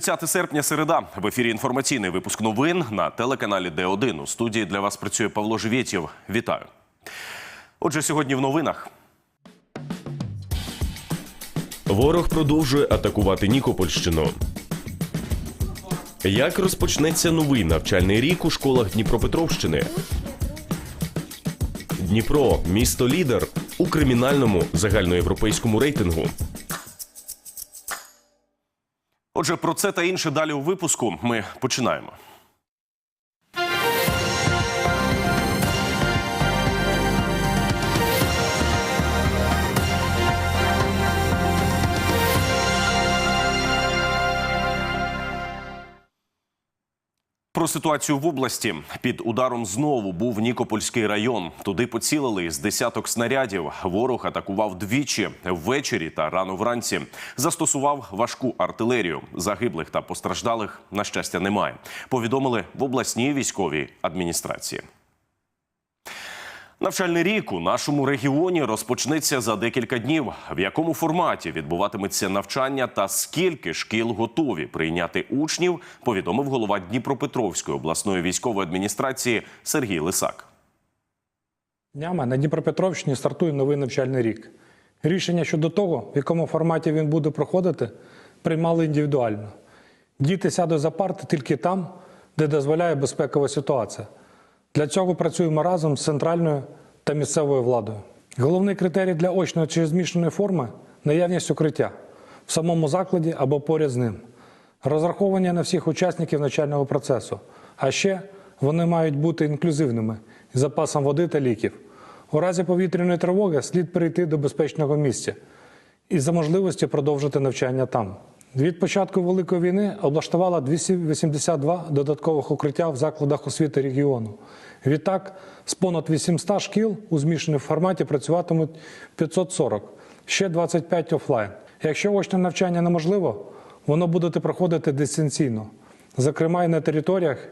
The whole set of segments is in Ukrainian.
30 серпня, середа. В ефірі інформаційний випуск новин на телеканалі Д1. У студії для вас працює Павло Живєтєв. Вітаю. Отже, сьогодні в новинах. Ворог продовжує атакувати Нікопольщину. Як розпочнеться новий навчальний рік у школах Дніпропетровщини? Дніпро місто лідер у кримінальному загальноєвропейському рейтингу. Отже, про це та інше далі у випуску. Ми починаємо. Про ситуацію в області під ударом знову був Нікопольський район. Туди поцілили з десяток снарядів. Ворог атакував двічі ввечері та рано вранці. Застосував важку артилерію. Загиблих та постраждалих на щастя немає. Повідомили в обласній військовій адміністрації. Навчальний рік у нашому регіоні розпочнеться за декілька днів. В якому форматі відбуватиметься навчання та скільки шкіл готові прийняти учнів, повідомив голова Дніпропетровської обласної військової адміністрації Сергій Лисак. Днями на Дніпропетровщині стартує новий навчальний рік. Рішення щодо того, в якому форматі він буде проходити, приймали індивідуально. Діти сядуть за парти тільки там, де дозволяє безпекова ситуація. Для цього працюємо разом з центральною та місцевою владою. Головний критерій для очної чи змішаної форми наявність укриття в самому закладі або поряд з ним. Розраховування на всіх учасників навчального процесу. А ще вони мають бути інклюзивними з запасом води та ліків. У разі повітряної тривоги слід перейти до безпечного місця і за можливості продовжити навчання там. Від початку Великої війни облаштувала 282 додаткових укриття в закладах освіти регіону. Відтак, з понад 800 шкіл у змішаному форматі працюватимуть 540, ще 25 офлайн. Якщо очне навчання неможливо, воно буде проходити дистанційно, зокрема і на територіях,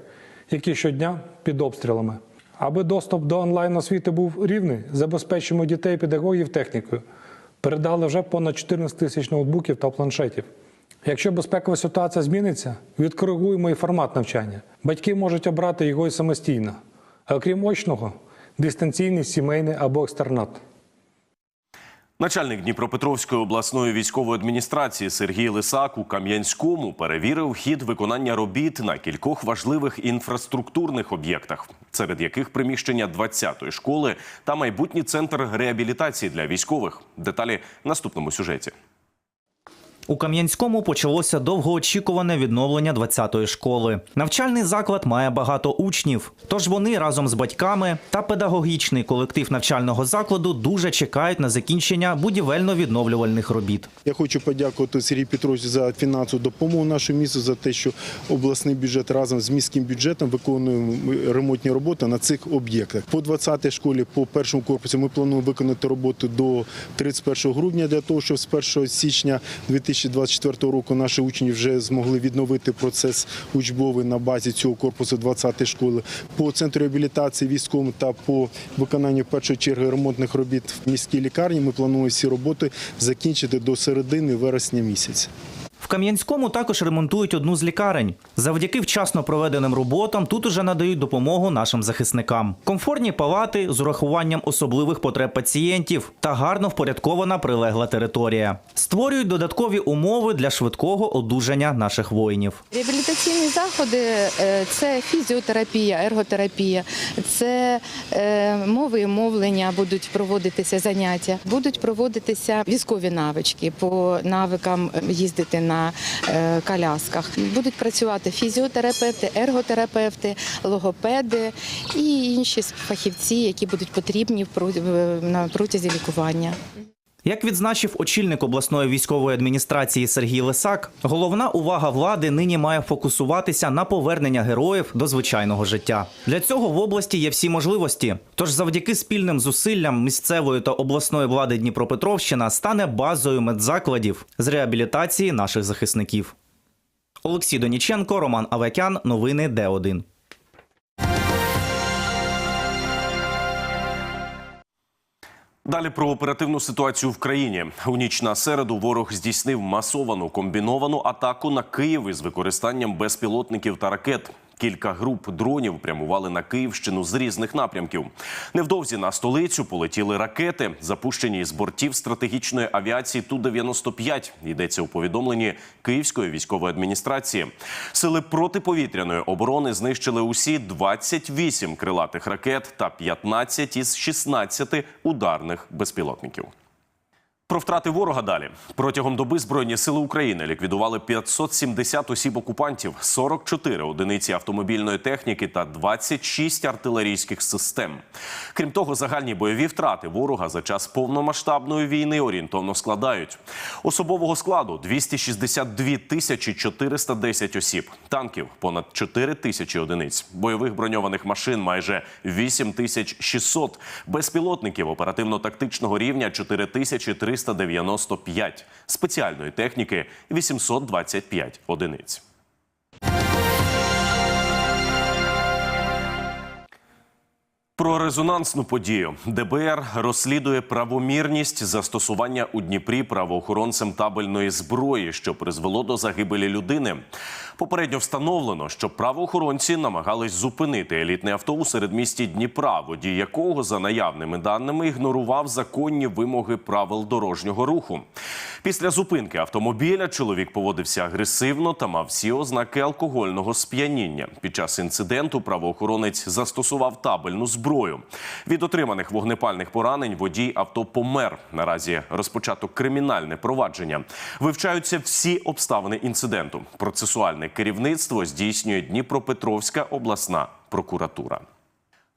які щодня під обстрілами. Аби доступ до онлайн освіти був рівний, забезпечимо дітей, педагогів технікою. Передали вже понад 14 тисяч ноутбуків та планшетів. Якщо безпекова ситуація зміниться, відкоригуємо і формат навчання. Батьки можуть обрати його і самостійно. А окрім очного, дистанційний, сімейний або екстернат. Начальник Дніпропетровської обласної військової адміністрації Сергій Лисак у Кам'янському перевірив хід виконання робіт на кількох важливих інфраструктурних об'єктах, серед яких приміщення 20-ї школи та майбутній центр реабілітації для військових. Деталі в наступному сюжеті. У Кам'янському почалося довгоочікуване відновлення 20-ї школи. Навчальний заклад має багато учнів, тож вони разом з батьками та педагогічний колектив навчального закладу дуже чекають на закінчення будівельно-відновлювальних робіт. Я хочу подякувати Сергію Петровичу за фінансову допомогу нашому місту, за те, що обласний бюджет разом з міським бюджетом виконує ремонтні роботи на цих об'єктах. По 20-й школі, по першому корпусі, ми плануємо виконати роботу до 31 грудня для того, щоб з 1 січня 2024 року наші учні вже змогли відновити процес учбовий на базі цього корпусу 20-ї школи. По центру реабілітації військовим та по виконанню першої черги ремонтних робіт в міській лікарні ми плануємо всі роботи закінчити до середини вересня місяця. Кам'янському також ремонтують одну з лікарень. Завдяки вчасно проведеним роботам тут уже надають допомогу нашим захисникам. Комфортні палати з урахуванням особливих потреб пацієнтів та гарно впорядкована прилегла територія. Створюють додаткові умови для швидкого одужання наших воїнів. Реабілітаційні заходи е, це фізіотерапія, ерготерапія, це е, мови і мовлення будуть проводитися заняття, будуть проводитися військові навички по навикам їздити на е, колясках. Будуть працювати фізіотерапевти, ерготерапевти, логопеди і інші фахівці, які будуть потрібні на протязі лікування. Як відзначив очільник обласної військової адміністрації Сергій Лисак, головна увага влади нині має фокусуватися на повернення героїв до звичайного життя. Для цього в області є всі можливості. Тож, завдяки спільним зусиллям місцевої та обласної влади Дніпропетровщина стане базою медзакладів з реабілітації наших захисників. Олексій Доніченко, Роман Авекян. Новини Д1. Далі про оперативну ситуацію в країні. У ніч на середу ворог здійснив масовану комбіновану атаку на Київ із використанням безпілотників та ракет. Кілька груп дронів прямували на Київщину з різних напрямків. Невдовзі на столицю полетіли ракети, запущені з бортів стратегічної авіації Ту-95. Йдеться у повідомленні Київської військової адміністрації. Сили протиповітряної оборони знищили усі 28 крилатих ракет та 15 із 16 ударних безпілотників. Про втрати ворога далі. Протягом доби збройні сили України ліквідували 570 осіб окупантів, 44 одиниці автомобільної техніки та 26 артилерійських систем. Крім того, загальні бойові втрати ворога за час повномасштабної війни орієнтовно складають. Особового складу 262 тисячі 410 осіб, танків понад 4 тисячі одиниць, бойових броньованих машин майже 8 тисяч 600, безпілотників оперативно-тактичного рівня 4 тисячі 395, спеціальної техніки 825 одиниць. Про резонансну подію ДБР розслідує правомірність застосування у Дніпрі правоохоронцем табельної зброї, що призвело до загибелі людини. Попередньо встановлено, що правоохоронці намагались зупинити елітне авто у середмісті Дніпра, водій якого, за наявними даними, ігнорував законні вимоги правил дорожнього руху. Після зупинки автомобіля чоловік поводився агресивно та мав всі ознаки алкогольного сп'яніння. Під час інциденту правоохоронець застосував табельну зброю. Від отриманих вогнепальних поранень водій авто помер. Наразі розпочато кримінальне провадження. Вивчаються всі обставини інциденту. Процесуальне керівництво здійснює Дніпропетровська обласна прокуратура.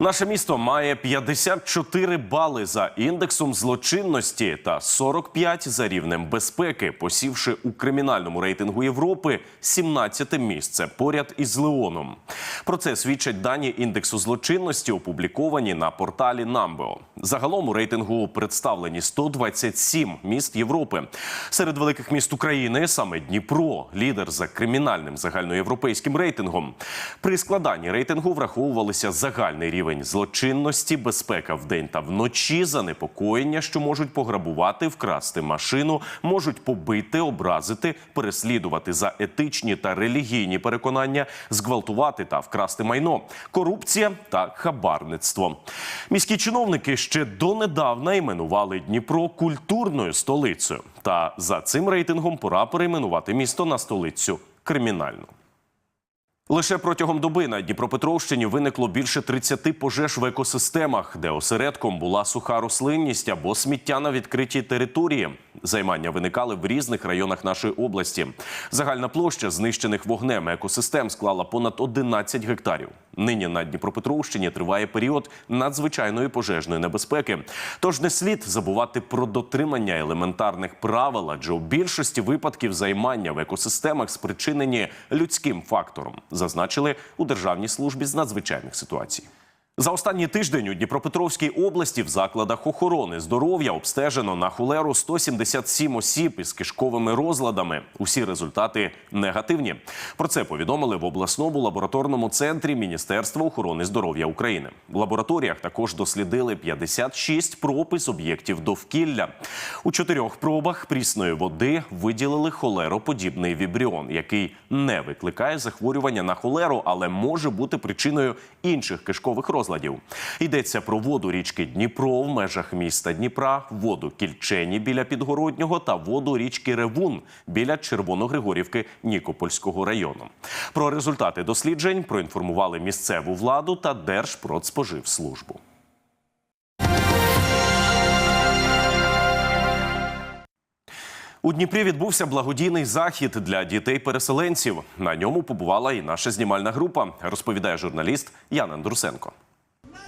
Наше місто має 54 бали за індексом злочинності та 45 за рівнем безпеки, посівши у кримінальному рейтингу Європи 17 місце поряд із Леоном. Про це свідчать дані індексу злочинності, опубліковані на порталі Намбео. Загалом у рейтингу представлені 127 міст Європи. Серед великих міст України саме Дніпро, лідер за кримінальним загальноєвропейським рейтингом. При складанні рейтингу враховувалися загальний рівень злочинності, безпека вдень та вночі, занепокоєння, що можуть пограбувати, вкрасти машину, можуть побити, образити, переслідувати за етичні та релігійні переконання, зґвалтувати та вкрасти майно, корупція та хабарництво. Міські чиновники ще донедавна іменували Дніпро культурною столицею. Та за цим рейтингом пора перейменувати місто на столицю кримінальну. Лише протягом доби на Дніпропетровщині виникло більше 30 пожеж в екосистемах, де осередком була суха рослинність або сміття на відкритій території. Займання виникали в різних районах нашої області. Загальна площа знищених вогнем екосистем склала понад 11 гектарів. Нині на Дніпропетровщині триває період надзвичайної пожежної небезпеки. Тож не слід забувати про дотримання елементарних правил, адже у більшості випадків займання в екосистемах спричинені людським фактором, зазначили у Державній службі з надзвичайних ситуацій. За останній тиждень у Дніпропетровській області в закладах охорони здоров'я обстежено на холеру 177 осіб із кишковими розладами. Усі результати негативні. Про це повідомили в обласному лабораторному центрі Міністерства охорони здоров'я України. В лабораторіях також дослідили 56 проб із об'єктів довкілля. У чотирьох пробах прісної води виділили холероподібний вібріон, який не викликає захворювання на холеру, але може бути причиною інших кишкових розладів. Йдеться про воду річки Дніпро в межах міста Дніпра, воду Кільчені біля Підгороднього та воду річки Ревун біля Червоногригорівки Нікопольського району. Про результати досліджень проінформували місцеву владу та Держпродспоживслужбу. У Дніпрі відбувся благодійний захід для дітей-переселенців. На ньому побувала і наша знімальна група, розповідає журналіст Ян Андрусенко.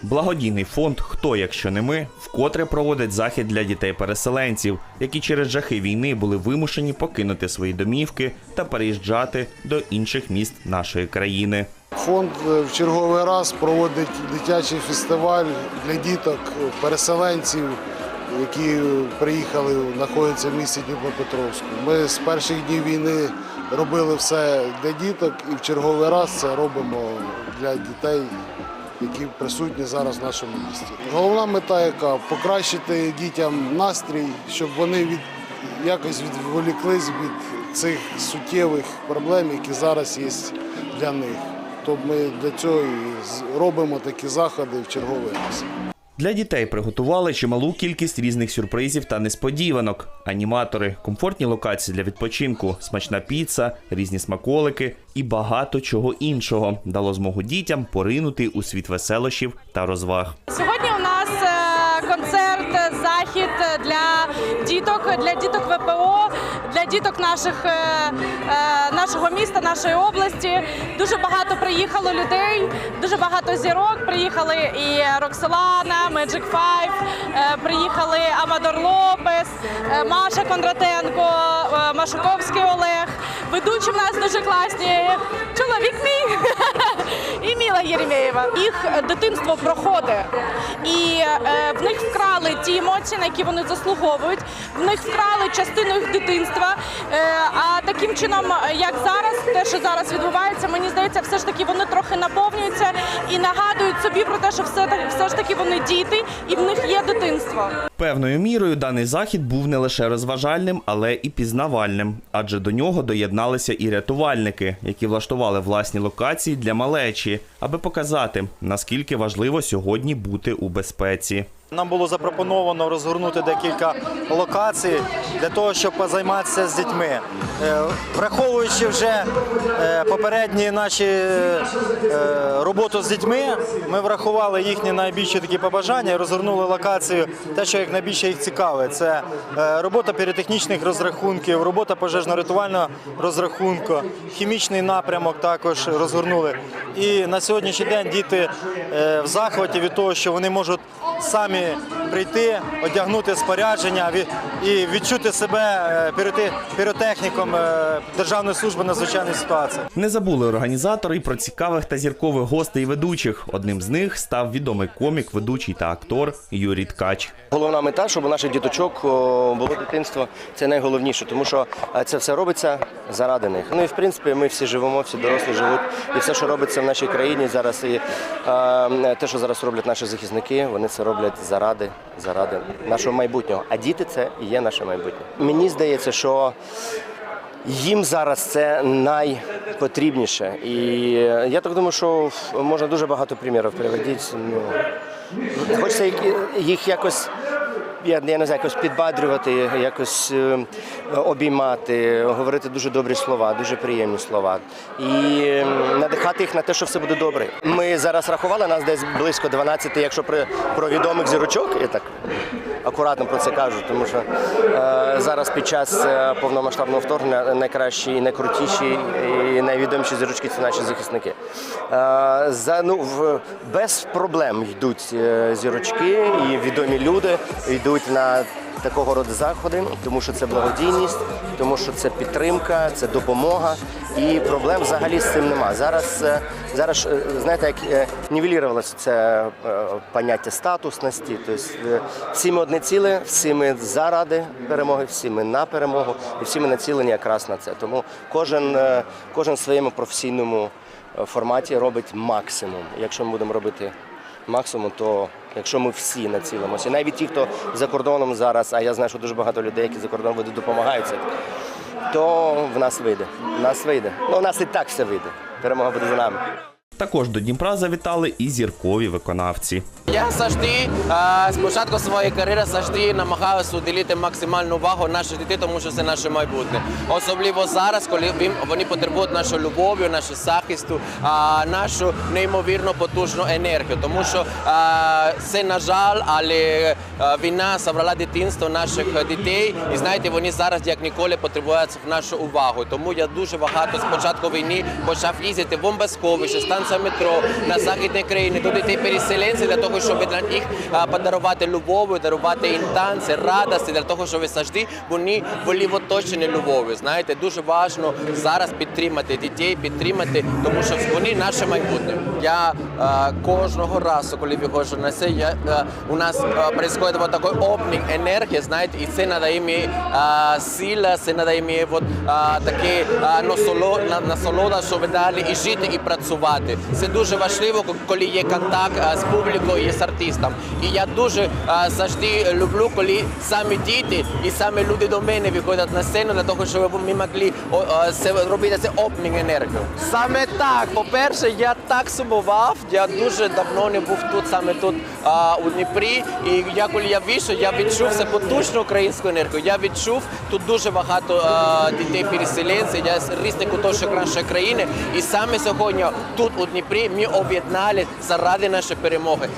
Благодійний фонд Хто, якщо не ми, вкотре проводить захід для дітей-переселенців, які через жахи війни були вимушені покинути свої домівки та переїжджати до інших міст нашої країни. Фонд е, в черговий раз проводить дитячий фестиваль для діток, переселенців, які приїхали, знаходяться в місті Дніпропетровську. Ми з перших днів війни робили все для діток і в черговий раз це робимо для дітей які присутні зараз в нашому місті. Головна мета, яка покращити дітям настрій, щоб вони від якось відволіклись від цих суттєвих проблем, які зараз є для них. То ми для цього і робимо такі заходи в черговий раз. Для дітей приготували чималу кількість різних сюрпризів та несподіванок. Аніматори, комфортні локації для відпочинку, смачна піца, різні смаколики і багато чого іншого дало змогу дітям поринути у світ веселощів та розваг. Сьогодні у нас е, концерт, захід для діток, для діток ВПО, для діток наших, е, е, нашого міста, нашої області. Дуже багато приїхало людей, дуже багато зірок. Приїхали і Роксолана, Меджик е, приїхали Амадор Лопес, е, Маша Кондратенко, е, Машуковський Олег. Ведучі в нас дуже класні. Єремєєва. Їх дитинство проходить, і е, в них вкрали ті емоції, на які вони заслуговують. В них вкрали частину їх дитинства. Е, а таким чином, як зараз, те, що зараз відбувається, мені здається, все ж таки вони трохи наповнюються і нагадують собі про те, що все все ж таки вони діти, і в них є дитинство. Певною мірою даний захід був не лише розважальним, але і пізнавальним, адже до нього доєдналися і рятувальники, які влаштували власні локації для малечі, аби показати, наскільки важливо сьогодні бути у безпеці. Нам було запропоновано розгорнути декілька локацій для того, щоб позайматися з дітьми. Е, Враховуючи вже е, попередні наші е, роботу з дітьми, ми врахували їхні найбільші такі побажання розгорнули локацію, те, що як найбільше їх цікавить. Це робота піротехнічних розрахунків, робота пожежно-рятувального розрахунку, хімічний напрямок також розгорнули. І на сьогоднішній день діти в захваті від того, що вони можуть самі прийти, одягнути спорядження і відчути себе е, піротехніком е, Державної служби надзвичайних ситуацій. Не забули організатори й про цікавих та зіркових гостей і ведучих. Одним з них став відомий комік, ведучий та актор Юрій Ткач. Головна мета, щоб у наших діточок було дитинство, це найголовніше, тому що е, це все робиться заради них. Ну і в принципі ми всі живемо, всі дорослі живуть. І все, що робиться в нашій країні зараз, і те, що зараз роблять наші захисники, вони це роблять заради, заради нашого майбутнього. А діти це і є наше майбутнє. Мені здається, що їм зараз це найпотрібніше. І я так думаю, що можна дуже багато примірів приводити. Ну, Хочеться їх якось. Я, я не знаю, якось підбадрювати, якось е, обіймати, говорити дуже добрі слова, дуже приємні слова. І надихати їх на те, що все буде добре. Ми зараз рахували, нас десь близько 12, якщо про, про відомих зірочок, я так акуратно про це кажу, тому що е, зараз під час е, повномасштабного вторгнення найкращі, найкрутіші і найвідоміші зірочки це наші захисники. Е, за, ну, без проблем йдуть е, зірочки і відомі люди йдуть на такого роду заходи, тому що це благодійність, тому що це підтримка, це допомога. І проблем взагалі з цим нема. Зараз, е, зараз знаєте, як нівелірувалося це поняття статусності. Тобто всі ми одне ціле, всі ми заради перемоги, всі ми на перемогу, і всі ми націлені якраз на це. Тому кожен, кожен своєму професійному форматі робить максимум. Якщо ми будемо робити максимум, то якщо ми всі націлимося, навіть ті, хто за кордоном зараз, а я знаю, що дуже багато людей, які за кордоном ведуть, допомагаються, то в нас вийде. В нас вийде. Ну, у нас і так все вийде. Перемога буде за нами. Також до Дніпра завітали і зіркові виконавці. Я завжди з початку своєї кар'єри завжди намагаюся уділити максимальну увагу нашій дітей, тому що це наше майбутнє. Особливо зараз, коли вони потребують нашої любові, нашого захисту, нашу неймовірно потужну енергію. Тому що це на жаль, але війна забрала дитинство наших дітей, і знаєте, вони зараз як ніколи потребують нашу увагу. Тому я дуже багато з початку війни почав їздити в бомбосховище, станція метро на західні країни до дітей переселенців для того, щоб для них подарувати любов, дарувати їм танці, радості, для того, щоб завжди вони були в оточенні любов'ю. Знаєте, дуже важливо зараз підтримати дітей, підтримати, тому що вони наше майбутнє. Я а, кожного разу, коли виходжу на це, я, а, у нас происходит вот такой обмін енергії, знаєте, і це надає мені сила, це надає мені вот, а, таке а, насоло- на- насолода, щоб далі і жити, і працювати. Люди. Це дуже важливо, коли є контакт е, з публікою і з артистом. І я дуже е, завжди люблю, коли саме діти і саме люди до мене виходять на сцену для того, щоб ми могли е, робити це обмін енергії. Саме так. По-перше, я так сумував. Я дуже давно не був тут, саме тут у Дніпрі. І я коли я вийшов, я відчув це потужну українську енергію. Я відчув тут дуже багато дітей переселенців, я з різних куточок нашої країни. І саме сьогодні тут у Дніпрі ми об'єднали заради нашої перемоги,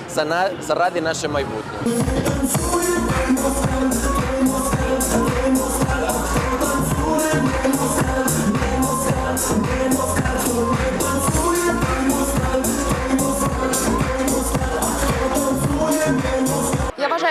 заради нашого майбутнього.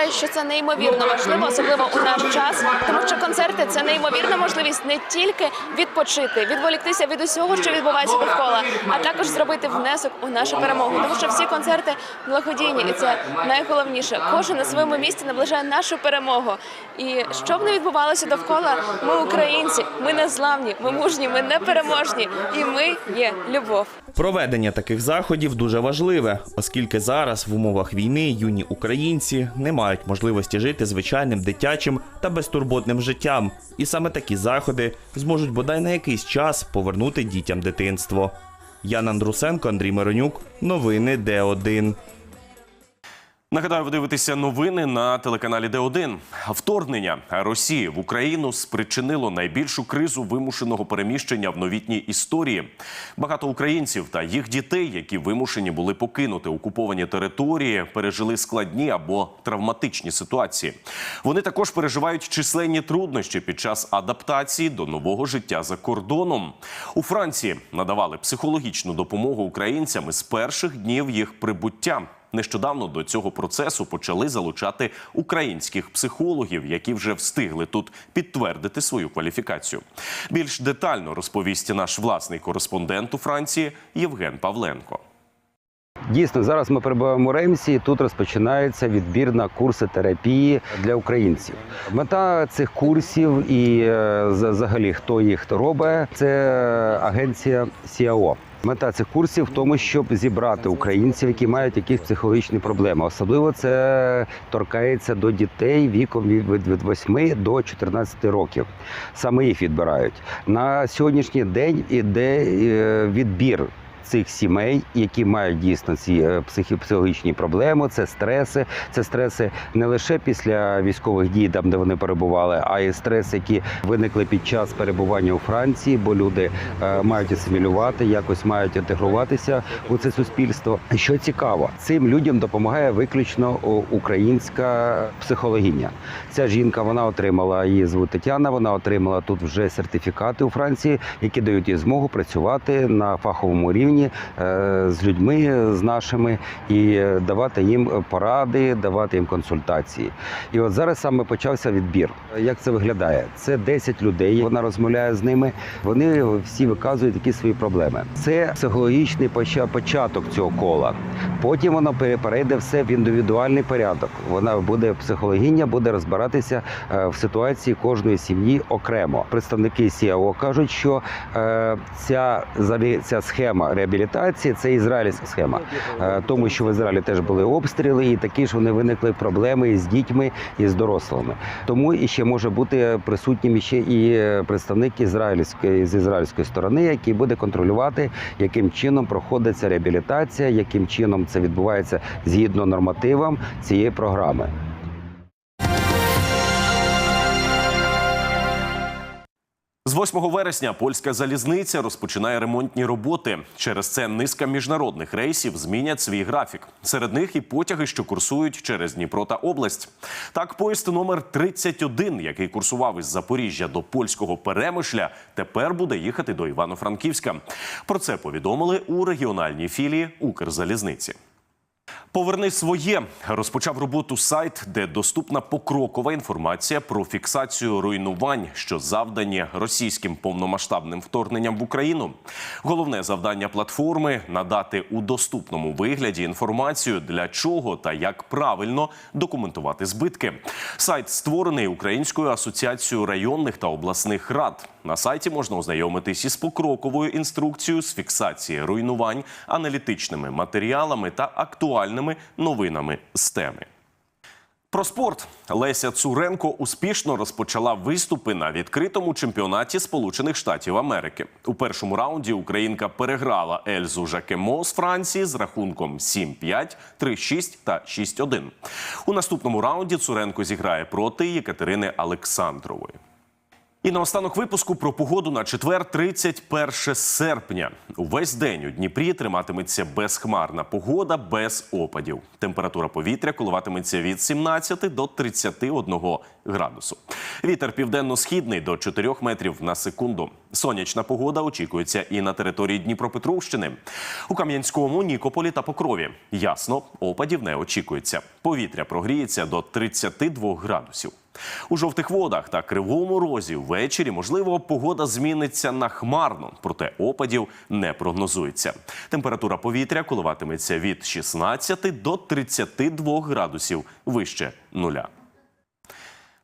Вважаю, що це неймовірно важливо, особливо у наш час, тому що концерти це неймовірна можливість не тільки відпочити, відволіктися від усього, що відбувається довкола, а також зробити внесок у нашу перемогу. Тому що всі концерти благодійні, і це найголовніше. Кожен на своєму місці наближає нашу перемогу. І що б не відбувалося довкола, ми українці, ми незламні, ми мужні, ми непереможні, і ми є любов. Проведення таких заходів дуже важливе, оскільки зараз в умовах війни юні українці не мають можливості жити звичайним дитячим та безтурботним життям, і саме такі заходи зможуть бодай на якийсь час повернути дітям дитинство. Ян Андрусенко, Андрій Миронюк, новини Д1. Нагадаю, ви дивитеся новини на телеканалі Д1. Вторгнення Росії в Україну спричинило найбільшу кризу вимушеного переміщення в новітній історії. Багато українців та їх дітей, які вимушені були покинути окуповані території, пережили складні або травматичні ситуації. Вони також переживають численні труднощі під час адаптації до нового життя за кордоном. У Франції надавали психологічну допомогу українцям із перших днів їх прибуття. Нещодавно до цього процесу почали залучати українських психологів, які вже встигли тут підтвердити свою кваліфікацію. Більш детально розповість наш власний кореспондент у Франції Євген Павленко. Дійсно, зараз ми перебуваємо у Ремсі. Тут розпочинається відбір на курси терапії для українців. Мета цих курсів і е, за- взагалі хто їх робить, це агенція СІАО. Мета цих курсів в тому, щоб зібрати українців, які мають якісь психологічні проблеми. Особливо це торкається до дітей віком від від- від 8 до 14 років. Саме їх відбирають на сьогоднішній день. Іде е, відбір цих сімей, які мають дійсно ці е, психологічні проблеми, це стреси. Це стреси не лише після військових дій, там де вони перебували, а й стреси, які виникли під час перебування у Франції, бо люди е, мають асимілювати, якось мають інтегруватися у це суспільство. Що цікаво, цим людям допомагає виключно українська психологиня. Ця жінка вона отримала її звуть Тетяна. Вона отримала тут вже сертифікати у Франції, які дають їй змогу працювати на фаховому рівні е, з людьми, з нашими, і давати їм поради, давати їм консультації. І от зараз саме почався відбір. Як це виглядає? Це 10 людей. Вона розмовляє з ними. Вони всі виказують які свої проблеми. Це психологічний початок цього кола. Потім воно пере- перейде все в індивідуальний порядок. Вона буде психологиня, буде розбиратися е, в ситуації кожної сім'ї окремо. Представники СІАО кажуть, що е, ця ця схема реабілітації це ізраїльська схема, Е, тому що в Ізраїлі теж були обстріли, і такі ж вони виникли проблеми з дітьми, і з дорослими. Тому і ще може бути присутнім ще і представник ізраїльської з ізраїльської сторони, який буде контролювати, яким чином проходить ця реабілітація, яким чином це відбувається згідно нормативам цієї програми. З 8 вересня польська залізниця розпочинає ремонтні роботи. Через це низка міжнародних рейсів змінять свій графік. Серед них і потяги, що курсують через Дніпро та область. Так, поїзд номер 31, який курсував із Запоріжжя до польського Перемишля, тепер буде їхати до Івано-Франківська. Про це повідомили у регіональній філії Укрзалізниці. Поверни своє розпочав роботу сайт, де доступна покрокова інформація про фіксацію руйнувань, що завдані російським повномасштабним вторгненням в Україну. Головне завдання платформи надати у доступному вигляді інформацію для чого та як правильно документувати збитки. Сайт створений Українською асоціацією районних та обласних рад. На сайті можна ознайомитись із покроковою інструкцією з фіксації руйнувань, аналітичними матеріалами та актуальними новинами з теми. Про спорт Леся Цуренко успішно розпочала виступи на відкритому чемпіонаті Сполучених Штатів Америки. У першому раунді Українка переграла Ельзу Жакемо з Франції з рахунком 7-5, 3-6 та 6-1. У наступному раунді Цуренко зіграє проти Єкатерини Олександрової. І наостанок випуску про погоду на четвер, 31 серпня. Увесь день у Дніпрі триматиметься безхмарна погода без опадів. Температура повітря коливатиметься від 17 до 31 градусу. Вітер південно-східний до 4 метрів на секунду. Сонячна погода очікується і на території Дніпропетровщини. У Кам'янському, Нікополі та Покрові. Ясно, опадів не очікується. Повітря прогріється до 32 градусів. У жовтих водах та кривому розі ввечері, можливо, погода зміниться на хмарно, проте опадів не прогнозується. Температура повітря коливатиметься від 16 до 32 градусів вище нуля.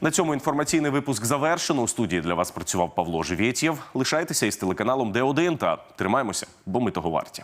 На цьому інформаційний випуск завершено. У студії для вас працював Павло Живєтєв. Лишайтеся із телеканалом Д1 та тримаємося, бо ми того варті.